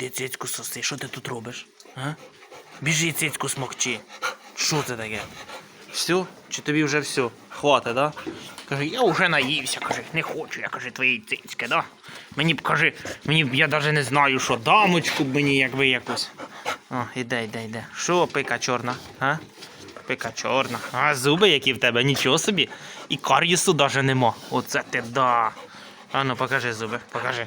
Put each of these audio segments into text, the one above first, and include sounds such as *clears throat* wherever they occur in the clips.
Іди цицьку соси, що ти тут робиш? А? Біжи цицьку смокчи. Що це таке? Все? Чи тобі вже все? Хватить, да? Каже, я вже наївся, каже, не хочу, я каже, твої цицьки, да? Мені б каже, мені б я навіть не знаю, що дамочку б мені якби якось. О, іде, іде, іде. Що, пика чорна, а? Пика чорна. А зуби які в тебе, нічого собі. І кар'єсу навіть нема. Оце ти да. А ну покажи зуби, покажи.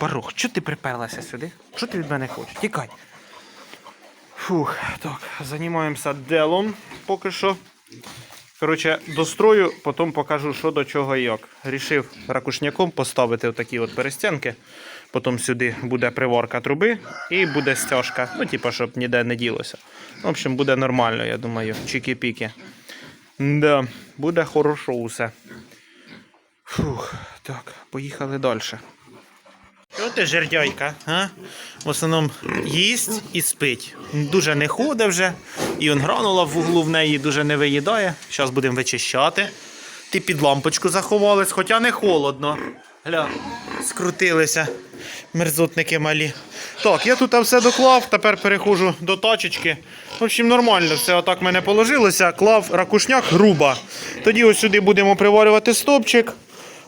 Барух, чого ти приперлася сюди? Що ти від мене хочеш? Тікай. Фух, так, займаємося делом поки що. Коротше, дострою, потім покажу, що до чого і як. Рішив ракушняком поставити отакі от перестянки. Потім сюди буде приварка труби і буде стяжка. Ну, типа, щоб ніде не ділося. В общем, буде нормально, я думаю. Чікі-піки. Да, буде хорошо усе. Фух, так, поїхали далі. Що ти жердяйка, а? В основному їсть і спить. Дуже не ходить вже. І он гранула в углу в неї дуже не виїдає. Зараз будемо вичищати. Ти під лампочку заховались, хоча не холодно. Гля, скрутилися мерзотники малі. Так, я тут все доклав, тепер переходжу до тачечки. В общем, нормально, все отак мене положилося. Клав ракушняк груба. Тоді ось сюди будемо приварювати стопчик.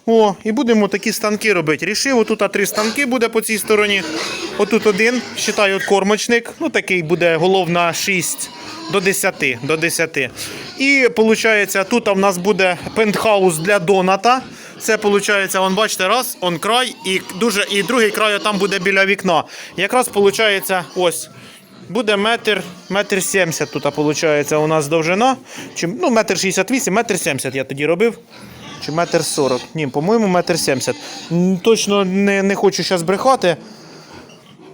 О, і будемо такі станки робити. Рішив, отут три станки буде по цій стороні. Отут один, вважаю, кормочник. Ну, такий буде головна 6 до 10. До 10. І виходить, тут в нас буде пентхаус для доната. Це виходить, он бачите, раз, он край, і дуже, і другий край там буде біля вікна. Якраз виходить, ось. Буде метр, метр сімдесят тут, виходить, у нас довжина. Чи, ну, метр шістдесят вісім, метр сімдесят я тоді робив. Чи метр сорок? Ні, по-моєму, метр сімдесят. Точно не, не хочу зараз брехати.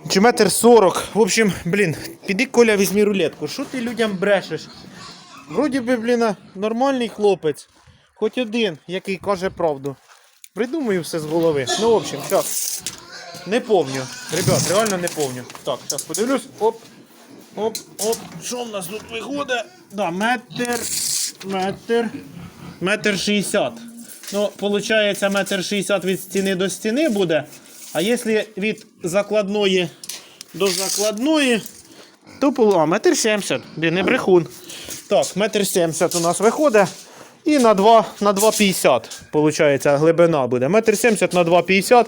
Чи метр сорок. В общем, блін, піди Коля, візьми рулетку. Що ти людям брешеш? Вроді би, блін, нормальний хлопець. Хоч один, який каже правду. Придумаю все з голови. Ну, в общем, зараз. Не помню. Ребят, реально не помню. Так, зараз подивлюсь. Оп. Оп, оп. Що в нас тут виходить? Да, метр. Метр. Метр шістдесят. Ну, виходить, метр шістдесят від стіни до стіни буде. А якщо від закладної до закладної, то а, метр сімдесят. Блін, не брехун. Так, метр сімдесят у нас виходить. І на 2, на 2,50, виходить, глибина буде. Метр сімдесят на 2,50.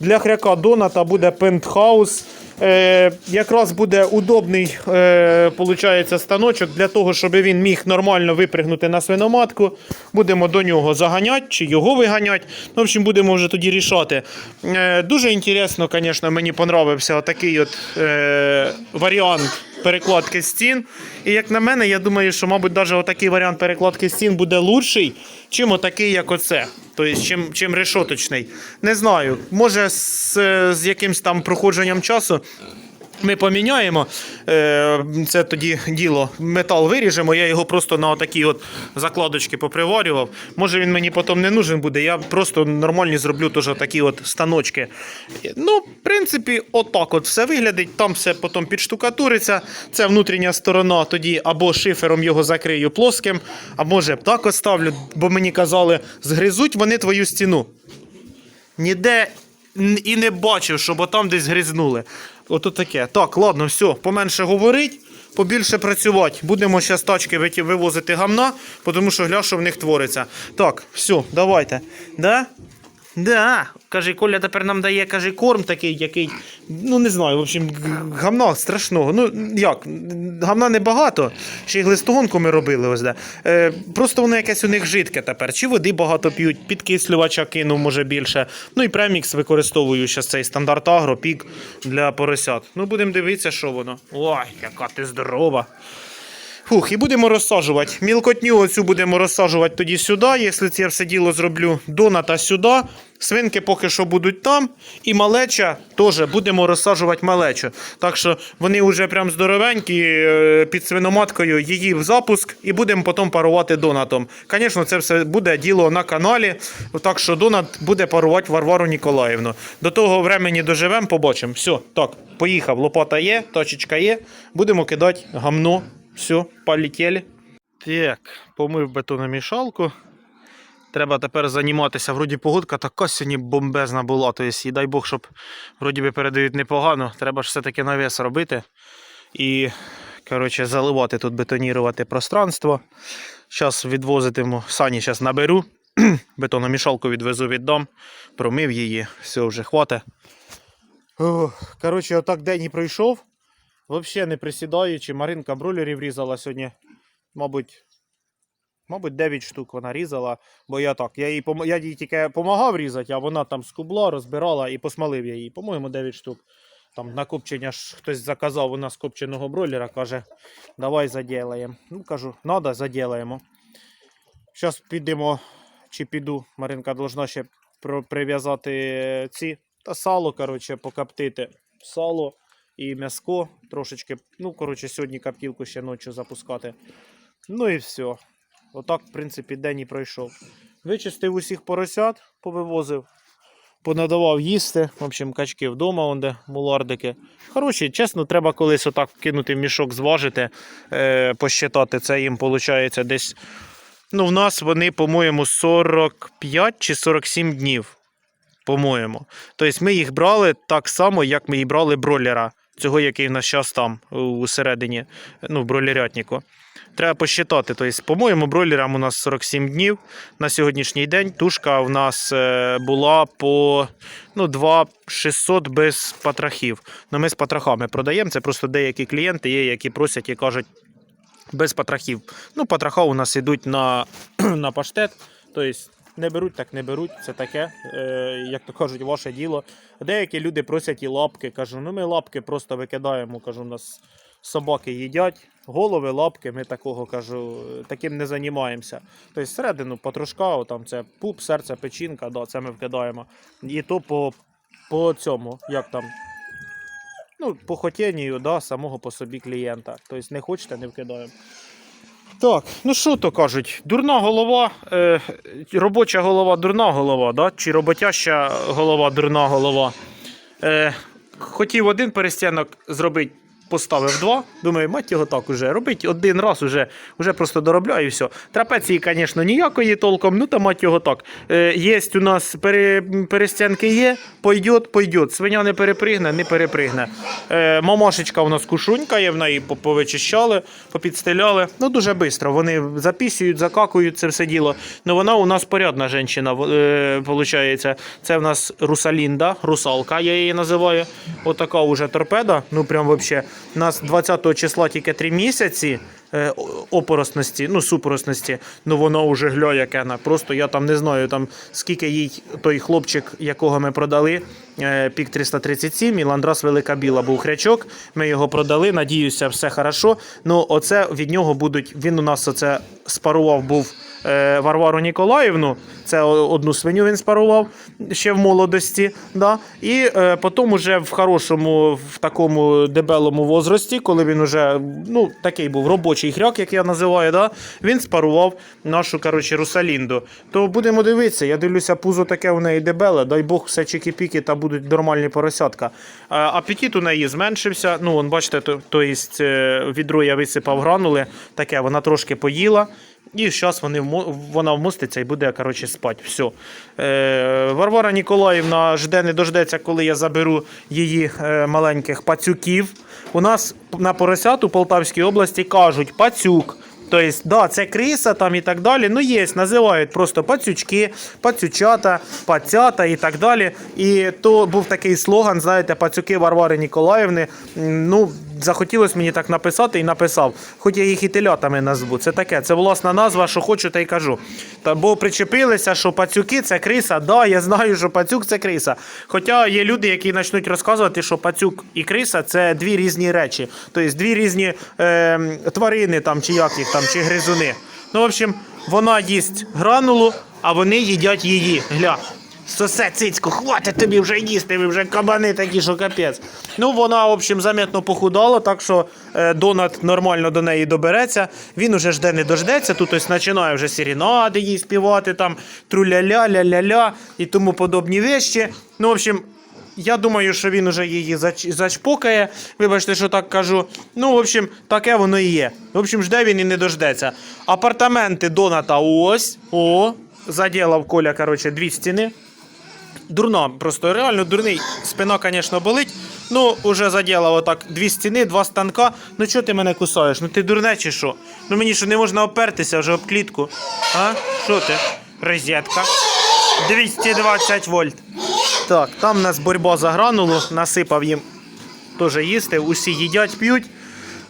Для хряка доната буде пентхаус. Е, якраз буде удобний е, получається, станочок для того, щоб він міг нормально випригнути на свиноматку. Будемо до нього заганяти чи його виганяти. Ну, в общем, будемо вже тоді рішати. Е, дуже інтересно, звісно, мені понравився такий от варіант перекладки стін. І як на мене, я думаю, що, мабуть, навіть отакий варіант перекладки стін буде лучший, чим отакий, як оце. Тобто, чим, чим решоточний. Не знаю. Може, з, з якимсь там проходженням часу. Ми поміняємо е, це тоді діло. Метал виріжемо. Я його просто на отакі от закладочки поприварював. Може він мені потім не нужен буде. Я просто нормальні зроблю теж такі от станочки. Ну, в принципі, отак от все виглядить. Там все потім підштукатуриться. Це внутрішня сторона. Тоді або шифером його закрию плоским, а може так оставлю, бо мені казали, згризуть вони твою стіну. Ніде і не бачив, щоб там десь гризнули. Ото таке. Так, ладно, все, поменше говорить, побільше працювати. Будемо зараз тачки вивозити гамна, тому що гля, що в них твориться. Так, все, давайте. Да? Да. Каже, Коля тепер нам дає, каже, корм такий, який. Ну не знаю, в общем, гамна страшного. Ну як, гамна небагато. Ще й глистогонку ми робили ось де. Е, просто воно якесь у них жидке тепер. Чи води багато п'ють, підкислювача кинув, може більше. Ну і премікс використовую зараз цей стандарт агро, пік для поросят. Ну будемо дивитися, що воно. Ой, яка ти здорова. Фух, і будемо розсаджувати. Мілкотню оцю будемо розсаджувати тоді сюди. Якщо це все діло зроблю доната сюди. Свинки поки що будуть там. І малеча теж будемо розсаджувати малечу. Так що вони вже прям здоровенькі е, під свиноматкою її в запуск і будемо потім парувати донатом. Звісно, це все буде діло на каналі. Так що донат буде парувати Варвару Ніколаївну. До того времені доживемо, побачимо. Все, так, поїхав. Лопата є, точечка є. Будемо кидати гамно. Все, полетели. Так, помив бетономішалку. Треба тепер займатися. Вроді погодка така сьогодні бомбезна була. Тобто, і дай Бог, щоб вроді би передають непогано. Треба ж все-таки навес робити. І, коротше, заливати тут, бетонірувати пространство. Зараз відвозитиму, сані зараз наберу. *clears throat* Бетономішалку відвезу віддам. Промив її, все вже хватить. Коротше, отак день і пройшов. Взагалі не присідаючи. Маринка бролерів різала сьогодні. Мабуть, мабуть, 9 штук вона різала. Бо я так, я їй, я їй тільки допомагав різати, а вона там скубла, розбирала і посмалив я її. По-моєму, 9 штук. Там на копчення ж хтось заказав у нас копченого бройлера, каже, давай заділаємо. Ну, кажу, надо, заділаємо. Зараз підемо, чи піду. Маринка должна ще прив'язати ці та сало, коротше, покоптити. Сало і м'яско трошечки. Ну, коротше, сьогодні коптілку ще ночі запускати. Ну і все. Отак, в принципі, день і пройшов. Вичистив усіх поросят, повивозив, понадавав їсти. В общем, качки вдома, вон де мулардики. Хороші, чесно, треба колись отак кинути в мішок, зважити, е, посчитати. Це їм виходить десь. Ну, в нас вони, по-моєму, 45 чи 47 днів. По-моєму. Тобто ми їх брали так само, як ми і брали бройлера. Цього, який в нас зараз там, у середині, ну, в бройлерятнику. Треба посчитати. Тобто, по-моєму, бройлерам у нас 47 днів. На сьогоднішній день тушка в нас е, була по ну, 2600 без патрахів. Ну, ми з патрахами продаємо. Це просто деякі клієнти є, які просять і кажуть без патрахів. Ну, патраха у нас йдуть на, *clears throat* на паштет. Тобто не беруть, так не беруть. Це таке, е, як то кажуть, ваше діло. Деякі люди просять і лапки. Кажу, ну ми лапки просто викидаємо. Кажу, у нас собаки їдять. Голови, лапки, ми такого кажу, таким не займаємося. Тобто середину патрушка, там це пуп, серце, печінка, да, це ми вкидаємо. І то по, по цьому, як там. Ну, по хотінню, да, самого по собі клієнта. Тобто не хочете, не вкидаємо. Так, ну що то кажуть, дурна голова, е, робоча голова, дурна голова, да? чи роботяща голова, дурна голова. Е, хотів один перестянок зробити, поставив два. Думаю, мать його так уже. Робить один раз уже, уже просто доробляю і все. Трапеції, звісно, ніякої толком, ну та мать його так. Е, є у нас пере, перестінки є, пойдет, пойдет. Свиня не перепригне, не перепригне. Е, мамашечка у нас кушунька є, в неї повичищали, попідстеляли. Ну дуже швидко. Вони запісюють, закакують це все діло. Ну вона у нас порядна жінка, е. Це в нас русалінда, русалка, я її називаю. Отака уже торпеда. Ну прям вообще. У нас 20 числа тільки 3 місяці. е, Опоросності, ну супоросності, ну воно вже гля яке на. Просто я там не знаю, там скільки їй той хлопчик, якого ми продали, е, пік 337, і Ландрас Велика Біла був хрячок. Ми його продали. Надіюся, все хорошо. Ну, оце від нього будуть. Він у нас оце спарував був Варвару Ніколаївну. Це одну свиню він спарував ще в молодості. Да? І е, потім уже в хорошому, в такому дебелому возрасті, коли він уже ну, такий був робочий хряк, як я називаю, да? він спарував нашу коротше, Русалінду. То будемо дивитися. Я дивлюся, пузо таке у неї дебеле, дай Бог, все чики-піки та будуть нормальні поросятка. Апетит у неї зменшився. Ну, вон, бачите, то, то єсть, е, відро я висипав гранули, таке, вона трошки поїла. І зараз вони вона вмоститься і буде коротше, спати. Все. Е, Варвара Ніколаївна жде не дождеться, коли я заберу її е, маленьких пацюків. У нас на поросят у Полтавській області кажуть пацюк. Тобто, да, це криса там і так далі. Ну, є, називають просто пацючки, пацючата, пацята і так далі. І то був такий слоган, знаєте, пацюки Варвари Ніколаївни. Ну, захотілося мені так написати і написав. Хоч я їх і телятами назву. Це таке, це власна назва, що хочу, та й кажу. Та бо причепилися, що пацюки це криса. Да, я знаю, що пацюк це криса. Хоча є люди, які почнуть розказувати, що пацюк і криса це дві різні речі. Тобто дві різні е, тварини там, чи як їх там, чи гризуни. Ну, в общем, вона їсть гранулу, а вони їдять її. Гля. Сосе цицьку, хватить тобі вже їсти, ви вже кабани такі, що капець. Ну, вона, в общем, заметно похудала, так що е, Донат нормально до неї добереться. Він уже жде не дождеться, тут ось починає вже сірінади їй співати, там труля-ля, ля-ля-ля і тому подобні вещі. Ну, в общем, я думаю, що він уже її зач- зачпокає. Вибачте, що так кажу. Ну, в общем, таке воно і є. В общем, жде він і не дождеться. Апартаменти Доната ось. О, заділав Коля, коротше, дві стіни. Дурно, просто реально дурний. Спина, звісно, болить. Ну, уже заділав отак дві стіни, два станка. Ну чого ти мене кусаєш? Ну ти дурне чи що? Ну мені що не можна опертися вже об клітку. А? Що ти? Розетка. 220 вольт. Так, там у нас боротьба за гранулу, насипав їм теж їсти, усі їдять, п'ють.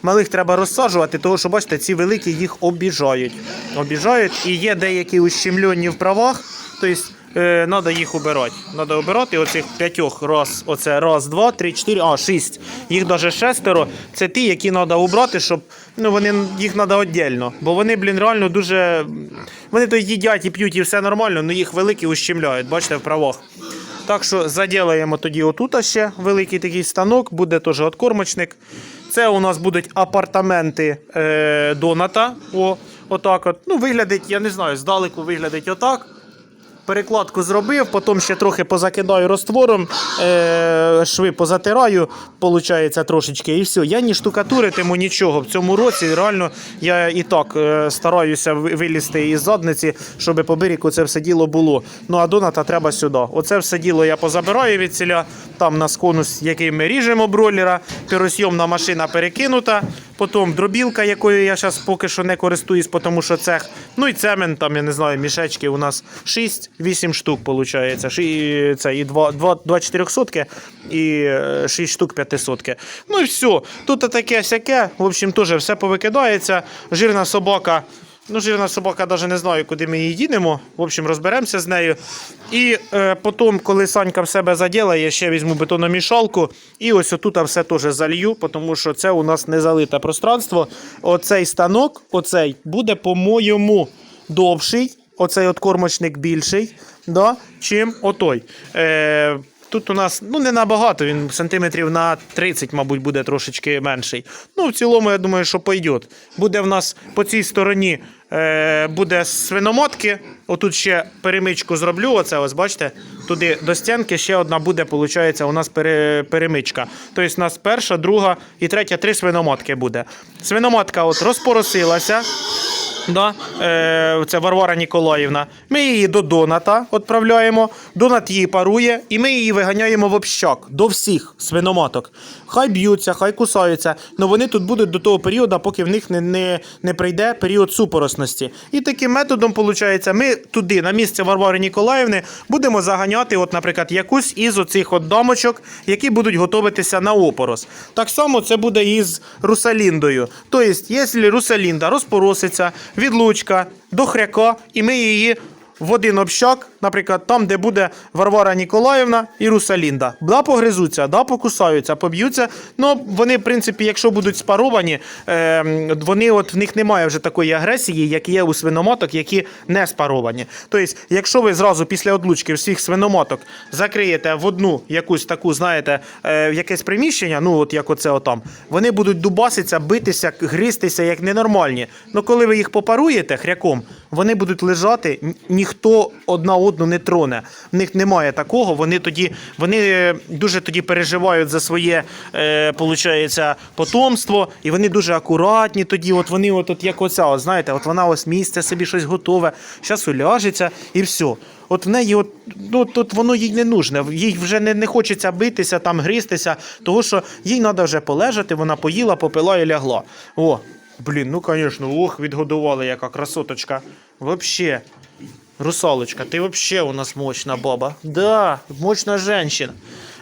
Малих треба розсаджувати, тому що, бачите, ці великі їх обіжають. Обіжають і є деякі ущемлені в правах, тобто треба їх обирати. Треба обирати оцих п'ятьох раз, оце раз, два, три, чотири, а, шість. Їх навіть шестеро. Це ті, які треба обрати, щоб ну, вони, їх треба віддільно. Бо вони, блін, реально дуже. Вони то їдять і п'ють, і все нормально, але їх великі ущемляють, бачите, в правах. Так що заділаємо тоді отут ще великий такий станок, буде теж откормочник. Це у нас будуть апартаменти е, Доната. О, отак от. Ну, виглядить, я не знаю, здалеку виглядить отак. Перекладку зробив, потім ще трохи позакидаю розтвором, е, шви позатираю, виходить, трошечки, і все. Я не штукатуритиму нічого. В цьому році реально я і так е, стараюся вилізти із задниці, щоб по берегу це все діло було. Ну а доната треба сюди. Оце все діло я позабираю від ціля. Там на конус, який ми ріжемо бройлера, піросйомна машина перекинута. Потім дробілка, якою я зараз поки що не користуюсь, тому що цех. Ну і цемент, там, я не знаю, мішечки у нас 6-8 штук, виходить. Ші, це і 2, 2, 2 400 і 6 штук 500. Ну і все. Тут таке всяке. В общем, теж все повикидається. Жирна собака. Ну, жирна собака, навіть не знаю, куди ми її дінемо. В общем, розберемося з нею. І е, потім, коли Санька в себе заділає, ще візьму бетономішалку. І ось отут все теж залью, тому що це у нас не залите пространство. Оцей станок, оцей, буде, по-моєму, довший. Оцей от кормочник більший, да, чим отой. Е, Тут у нас ну не набагато, він сантиметрів на 30, мабуть, буде трошечки менший. Ну, в цілому, я думаю, що пойде. Буде в нас по цій стороні е, буде свиномотки. Отут ще перемичку зроблю. Оце ось бачите, туди до стінки ще одна буде, виходить, у нас пере, перемичка. Тобто, у нас перша, друга і третя, три свиномотки буде. Свиномотка от розпоросилася. Да, е, це Варвара Ніколаївна. Ми її до Доната відправляємо. Донат її парує, і ми її виганяємо в общак до всіх свиноматок. Хай б'ються, хай кусаються, але вони тут будуть до того періоду, поки в них не, не, не прийде період супоросності. І таким методом, виходить, ми туди, на місце Варвари Ніколаївни, будемо заганяти, от, наприклад, якусь із оцих от дамочок, які будуть готуватися на опорос. Так само це буде і з Русаліндою. Тобто, якщо Русалінда розпороситься, відлучка до хряка, і ми її в один общак, наприклад, там, де буде Варвара Ніколаївна і Русалінда. Да, погризуться, да, покусаються, поб'ються. Ну, вони, в принципі, якщо будуть спаровані, е, вони от в них немає вже такої агресії, як є у свиноматок, які не спаровані. Тобто, якщо ви зразу після одлучки всіх свиноматок закриєте в одну якусь таку, знаєте, е, якесь приміщення, ну от як оце отам, вони будуть дубаситися, битися, гристися як ненормальні. Ну коли ви їх попаруєте хряком, вони будуть лежати, ні- ніхто одна одну не троне. В них немає такого. Вони тоді вони е, дуже тоді переживають за своє е, потомство, і вони дуже акуратні. Тоді, от вони, от, от як оця, от, знаєте, от вона ось місце собі щось готове, зараз уляжеться і все. От в неї, от, ну, тут воно їй не нужне. Їй вже не, не хочеться битися, там гристися, тому що їй треба вже полежати, вона поїла, попила і лягла. О, блін, ну звісно, ох, відгодували, яка красоточка. Вообще. Русалочка, ти вообще у нас мощна баба. Да, мощна женщина.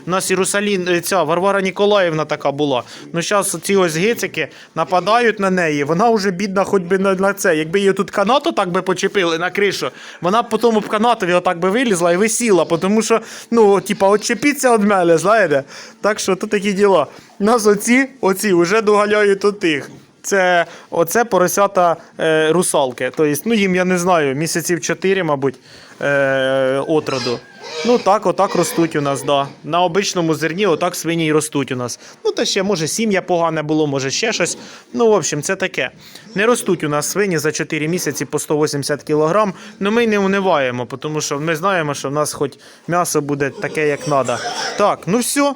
У нас і Русалін, е, ця Варвара Ніколаївна така була. Ну зараз ці ось гицики нападають на неї. Вона вже бідна, хоч би на, на це. Якби її тут канату так би почепили на кришу, вона б по тому б канатові отак би вилізла і висіла, тому що, ну, типа, отчепіться від мене, знаєте. Так що тут такі діла. У нас оці, оці вже доганяють от тих. Це оце поросята е, русалки. Тобто, ну їм я не знаю, місяців 4, мабуть, е, отроду. Ну так, отак ростуть у нас, да. На обичному зерні отак свині й ростуть у нас. Ну та ще, може, сім'я погане було, може ще щось. Ну, в общем, це таке. Не ростуть у нас свині за 4 місяці по 180 кг. Ну ми й не униваємо, тому що ми знаємо, що в нас хоч м'ясо буде таке, як треба. Так, ну все.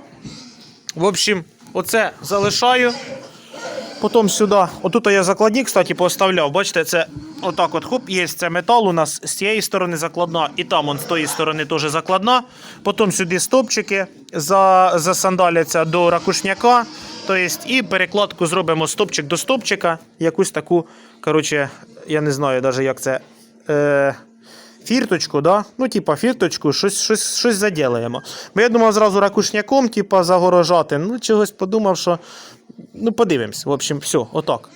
В общем, оце залишаю. Потім сюди, отут я закладник, кстати, поставляв. Бачите, це отак от хоп, є це метал у нас з цієї сторони закладна, і там он з тої сторони теж закладна. Потім сюди стопчики за, засандаляться до ракушняка. Тобто, і перекладку зробимо стопчик до стопчика. Якусь таку, коротше, я не знаю навіть, як це. Е, фірточку, да? ну, типа фірточку, щось, щось, щось заділаємо. Бо я думав зразу ракушняком, типа, загорожати. Ну, чогось подумав, що. Ну, подивимось. В общем, все, отак.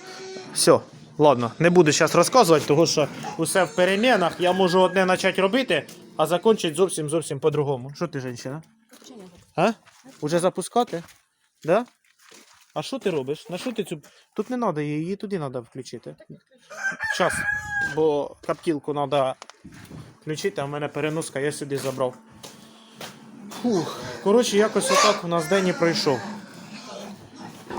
Все, ладно, не буду зараз розказувати, тому що усе в перемінах. Я можу одне почати робити, а закінчити зовсім зовсім по-другому. Що ти, жінка? А? Уже запускати? Да? А що ти робиш? На що ти цю. Тут не треба її, туди треба включити. Час, бо каптілку треба включити, а в мене переноска, я сюди забрав. Фух. Коротше, якось отак у нас день і пройшов.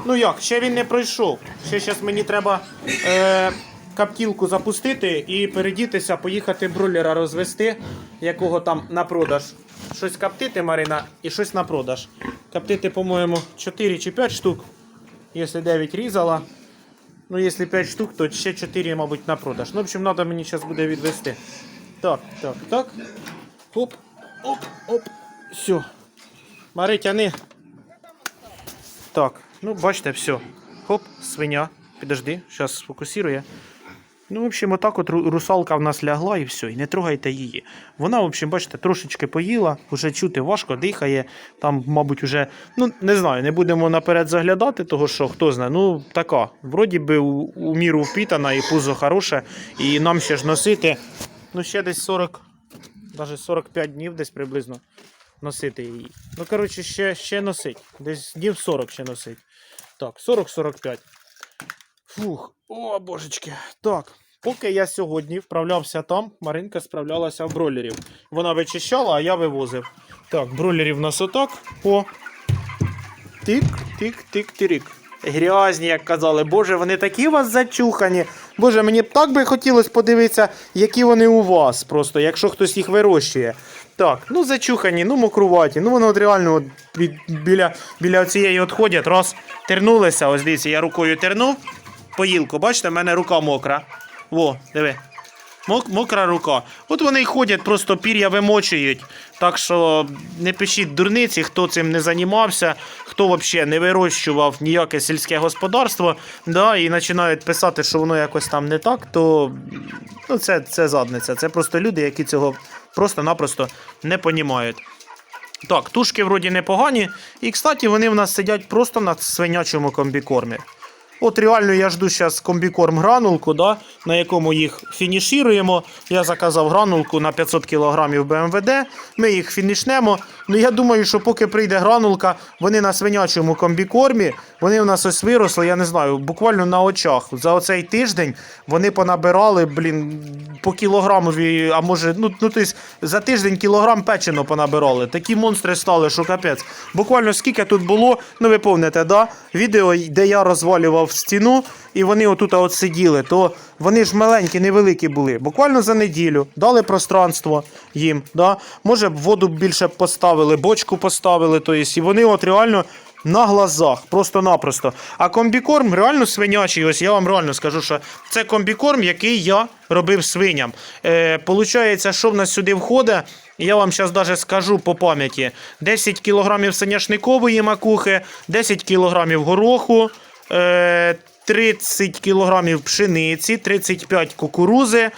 Ну як, ще він не пройшов. Ще зараз мені треба е, каптілку запустити і передітися, поїхати бройлера розвести, якого там на продаж. Щось каптити, Марина, і щось на продаж. Каптити, по-моєму, 4 чи 5 штук. Якщо 9 різала. Ну, якщо 5 штук, то ще 4, мабуть, на продаж. Ну, в общем, треба мені зараз буде відвести. Так, так, так. Оп, оп, оп. Все. Мари, тяни. Так, ну бачите, все. Хоп, свиня. Підожди, зараз сфокусує. Ну, в общем, отак от русалка в нас лягла і все, і не трогайте її. Вона, в общем, бачите, трошечки поїла, вже чути важко, дихає. Там, мабуть, вже, ну не знаю, не будемо наперед заглядати, того що хто знає. Ну, така. Вроді би у, у міру впітана і пузо хороше, і нам ще ж носити. Ну, ще десь 40, навіть 45 днів десь приблизно носити її. Ну, коротше, ще, ще носить. Десь днів 40 ще носить. Так, 40-45. Фух, о, божечки. Так, поки я сьогодні вправлявся там, Маринка справлялася в бролерів. Вона вичищала, а я вивозив. Так, бролерів у нас отак. О. Тик, тик, тик, тирик. Грязні, як казали. Боже, вони такі у вас зачухані. Боже, мені б так би хотілося подивитися, які вони у вас, просто, якщо хтось їх вирощує. Так, ну зачухані, ну мокруваті. Ну воно от реально от від, біля, біля цієї ходять, раз тернулися. Ось дивіться, я рукою тернув. Поїлку, бачите, в мене рука мокра. Во, диви. Мок, мокра рука. От вони й ходять, просто пір'я вимочують. Так що не пишіть дурниці, хто цим не займався, хто взагалі не вирощував ніяке сільське господарство, да, і починають писати, що воно якось там не так, то ну, це, це задниця. Це просто люди, які цього просто-напросто не понімають. Так, тушки вроді непогані. І, кстати, вони в нас сидять просто на свинячому комбікормі. От реально я жду зараз комбікорм гранулку, да, на якому їх фінішіруємо. Я заказав гранулку на 500 кг БМВД. Ми їх фінішнемо. Ну я думаю, що поки прийде гранулка, вони на свинячому комбікормі, вони у нас ось виросли, я не знаю, буквально на очах. За оцей тиждень вони понабирали, блін, по кілограмові, а може, ну, ну тобто за тиждень кілограм печено понабирали. Такі монстри стали, що капець. Буквально скільки тут було, ну ви пам'ятаєте, да? відео, де я розвалював стіну, і вони отут от сиділи, то вони ж маленькі, невеликі були. Буквально за неділю дали пространство їм. Да? Може воду більше поставили, бочку поставили, то є, і вони от реально. На глазах, просто-напросто. А комбікорм реально свинячий. Ось я вам реально скажу, що це комбікорм, який я робив свиням. Е, получається, що в нас сюди входить, я вам зараз даже скажу по пам'яті: 10 кг соняшникової макухи, 10 кг гороху, 30 кг пшениці, 35 кукурузи.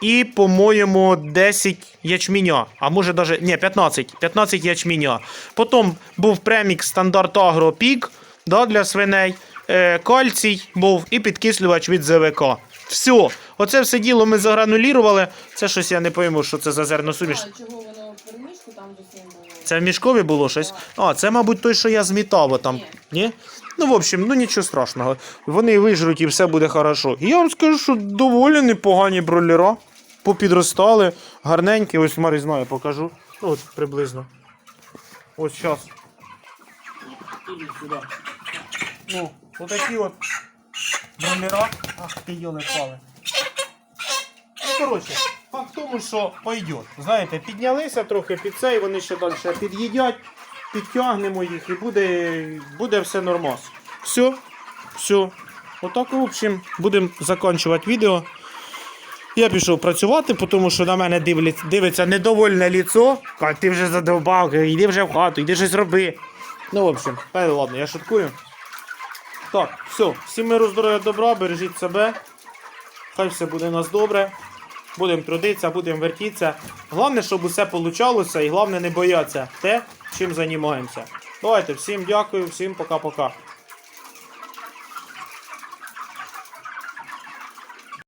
І, по-моєму, 10 ячменя, а може даже, ні, 15, 15 ячменя. Потім був премікс стандарт Агро Пік да, для свиней, е, кальцій був і підкислювач від ЗВК. Все, оце все діло ми загранулірували. Це щось я не пойму, що це за зерносуміш. Чого воно в перемішку там з було? Це в мішкові було щось? А, це, мабуть, той, що я змітав там. Ні? Ну, в общем, ну нічого страшного. Вони вижруть і все буде хорошо. І я вам скажу, що доволі непогані бролера. Попідростали, гарненькі. Ось Марі знаю, покажу. Ну, от приблизно. Ось зараз. Ну, отакі от бролера. Ах, ти йоли пали. Ну, коротше, факт в тому, що пойдет. Знаєте, піднялися трохи під цей, вони ще далі під'їдять, підтягнемо їх і буде, буде все нормас. Все, все. Отак, в общем, будемо закінчувати відео. Я пішов працювати, тому що на мене дивляться, дивиться недовольне ліцо. Каже, ти вже задовбав, йди вже в хату, йди щось роби. Ну, в общем, та ладно, я шуткую. Так, все, всім миру, здоров'я, добра, бережіть себе. Хай все буде у нас добре. Будемо трудитися, будемо вертітися. Головне, щоб усе получалося і головне не боятися те, чим займаємося. Давайте, всім дякую, всім пока-пока.